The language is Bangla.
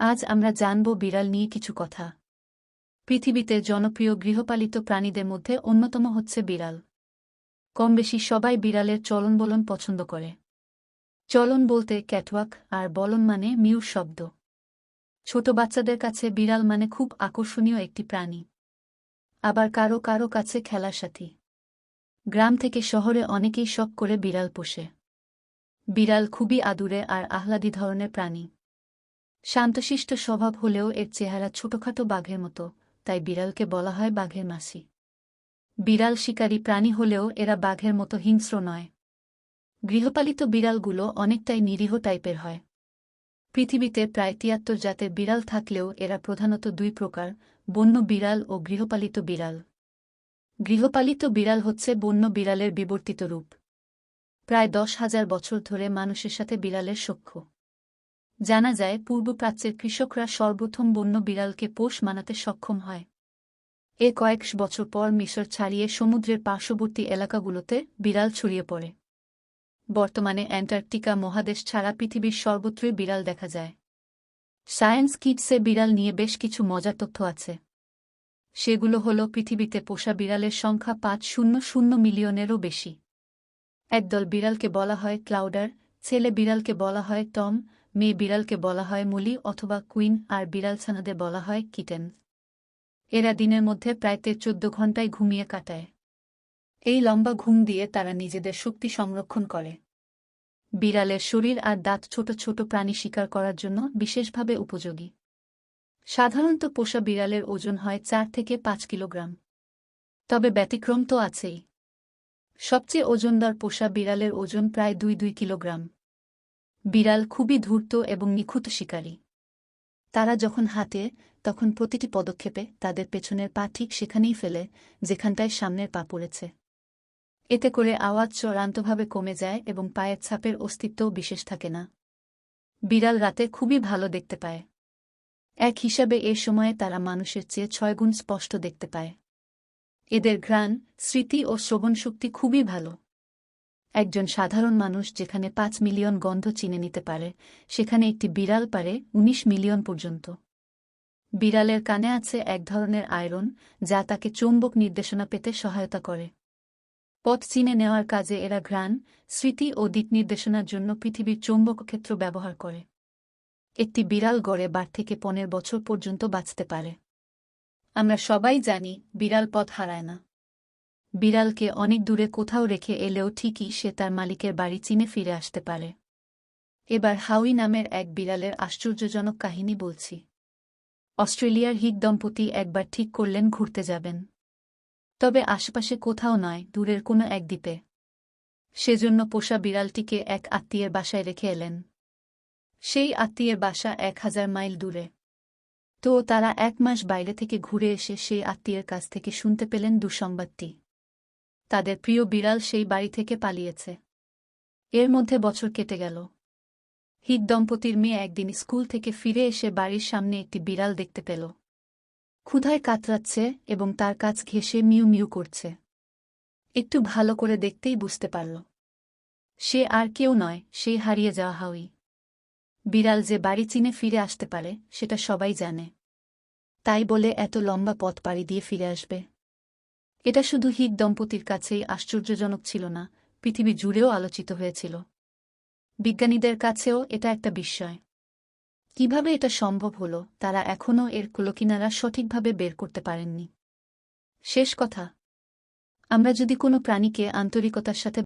আজ আমরা জানব বিড়াল নিয়ে কিছু কথা। পৃথিবীতে জনপ্রিয় গৃহপালিত প্রাণীদের মধ্যে অন্যতম হচ্ছে বিড়াল। কম বেশি সবাই বিড়ালের চলন বলন পছন্দ করে। চলন বলতে ক্যাটওয়াক আর বলন মানে মিউর শব্দ। ছোট বাচ্চাদের কাছে বিড়াল মানে খুব আকর্ষণীয় একটি প্রাণী। আবার কারও কারও কাছে খেলার সাথী। গ্রাম থেকে শহরে অনেকেই শখ করে বিড়াল পোষে। বিড়াল খুবই আদুরে আর আহ্লাদী ধরনের প্রাণী। শান্তশিষ্ট স্বভাব হলেও এর চেহারা ছোটখাটো বাঘের মতো, তাই বিড়ালকে বলা হয় বাঘের মাসি। বিড়াল শিকারী প্রাণী হলেও এরা বাঘের মতো হিংস্র নয়। গৃহপালিত বিড়ালগুলো অনেকটাই নিরীহ টাইপের হয়। পৃথিবীতে প্রায় তিয়াত্তর জাতের বিড়াল থাকলেও এরা প্রধানত দুই প্রকার, বন্য বিড়াল ও গৃহপালিত বিড়াল। গৃহপালিত বিড়াল হচ্ছে বন্য বিড়ালের বিবর্তিত রূপ। প্রায় দশ হাজার বছর ধরে মানুষের সাথে বিড়ালের সখ্য। জানা যায়, পূর্বপ্রাচ্যের কৃষকরা সর্বপ্রথম বন্য বিড়ালকে পোষ মানাতে সক্ষম হয়। এ কয়েক বছর পর মিশর ছাড়িয়ে সমুদ্রের পার্শ্ববর্তী এলাকাগুলোতে বিড়াল ছড়িয়ে পড়ে। বর্তমানে অ্যান্টার্কটিকা মহাদেশ ছাড়া পৃথিবীর সর্বত্রই বিড়াল দেখা যায়। সায়েন্স কিটসে বিড়াল নিয়ে বেশ কিছু মজার তথ্য আছে। সেগুলো হল, পৃথিবীতে পোষা বিড়ালের সংখ্যা পাঁচ শূন্য শূন্য মিলিয়নেরও বেশি। একদল বিড়ালকে বলা হয় ক্লাউডার, ছেলে বিড়ালকে বলা হয় টম মেয়ে বিড়ালকে বলা হয় মুলি অথবা কুইন, আর বিড়াল ছানাদের বলা হয় কিটেন। এরা দিনের মধ্যে প্রায় তে চোদ্দ ঘণ্টায় ঘুমিয়ে কাটায়। এই লম্বা ঘুম দিয়ে তারা নিজেদের শক্তি সংরক্ষণ করে। বিড়ালের শরীর আর দাঁত ছোট ছোট প্রাণী শিকার করার জন্য বিশেষভাবে উপযোগী। সাধারণত পোষা বিড়ালের ওজন হয় চার থেকে পাঁচ কিলোগ্রাম। তবে ব্যতিক্রম তো আছেই। সবচেয়ে ওজনদার পোষা বিড়ালের ওজন প্রায় দুই দুই কিলোগ্রাম। বিড়াল খুবই ধূর্ত এবং নিখুঁত শিকারী। তারা যখন হাতে তখন প্রতিটি পদক্ষেপে তাদের পেছনের পা ঠিক সেখানেই ফেলে, যেখানটায় সামনের পা পড়েছে। এতে করে আওয়াজ চূড়ান্তভাবে কমে যায় এবং পায়ের ছাপের অস্তিত্বও বিশেষ থাকে না। বিড়াল রাতে খুবই ভালো দেখতে পায়। এক হিসাবে এ সময়ে তারা মানুষের চেয়ে ছয়গুণ স্পষ্ট দেখতে পায়। এদের ঘ্রাণ, স্মৃতি ও শ্রবণশক্তি খুবই ভালো। একজন সাধারণ মানুষ যেখানে পাঁচ মিলিয়ন গন্ধ চিনে নিতে পারে, সেখানে একটি বিড়াল পারে ১৯ মিলিয়ন পর্যন্ত। বিড়ালের কানে আছে এক ধরনের আয়রন, যা তাকে চৌম্বক নির্দেশনা পেতে সহায়তা করে। পথ চিনে নেওয়ার কাজে এরা ঘ্রাণ, স্মৃতি ও দিক নির্দেশনার জন্য পৃথিবীর চৌম্বক ক্ষেত্র ব্যবহার করে। একটি বিড়াল গড়ে বার থেকে পনেরো বছর পর্যন্ত বাঁচতে পারে। আমরা সবাই জানি, বিড়াল পথ হারায় না। বিড়ালকে অনেক দূরে কোথাও রেখে এলেও ঠিকই সে তার মালিকের বাড়ি চিনে ফিরে আসতে পারে। এবার হাউই নামের এক বিড়ালের আশ্চর্যজনক কাহিনী বলছি। অস্ট্রেলিয়ার হিক দম্পতি একবার ঠিক করলেন ঘুরতে যাবেন। তবে আশেপাশে কোথাও নয়, দূরের কোনো এক দ্বীপে। সেজন্য পোষা বিড়ালটিকে এক আত্মীয়ের বাসায় রেখে এলেন। সেই আত্মীয়ের বাসা এক হাজার মাইল দূরে। তো তারা এক মাস বাইরে থেকে ঘুরে এসে সেই আত্মীয়ের কাছ থেকে শুনতে পেলেন দুঃসংবাদটি। তাদের প্রিয় বিড়াল সেই বাড়ি থেকে পালিয়েছে। এর মধ্যে বছর কেটে গেল। হিট দম্পতির মেয়ে একদিন স্কুল থেকে ফিরে এসে বাড়ির সামনে একটি বিড়াল দেখতে পেল। ক্ষুধায় কাতরাচ্ছে এবং তার কাজ ঘেঁষে মিউ মিউ করছে। একটু ভালো করে দেখতেই বুঝতে পারল। সে আর কেউ নয় সেই হারিয়ে যাওয়া হাউই বিড়াল যে বাড়ি চিনে ফিরে আসতে পারে, সেটা সবাই জানে। তাই বলে এত লম্বা পথ পাড়ি দিয়ে ফিরে আসবে। এটা শুধু হিট দম্পতির কাছেই আশ্চর্যজনক ছিল না, পৃথিবী জুড়েও আলোচিত হয়েছিল। বিজ্ঞানীদের কাছেও এটা একটা বিস্ময়। কীভাবে এটা সম্ভব হল, তারা এখনও এর কুলকিনারা সঠিকভাবে বের করতে পারেননি। শেষ কথা, আমরা যদি কোনো প্রাণীকে আন্তরিকতার সাথে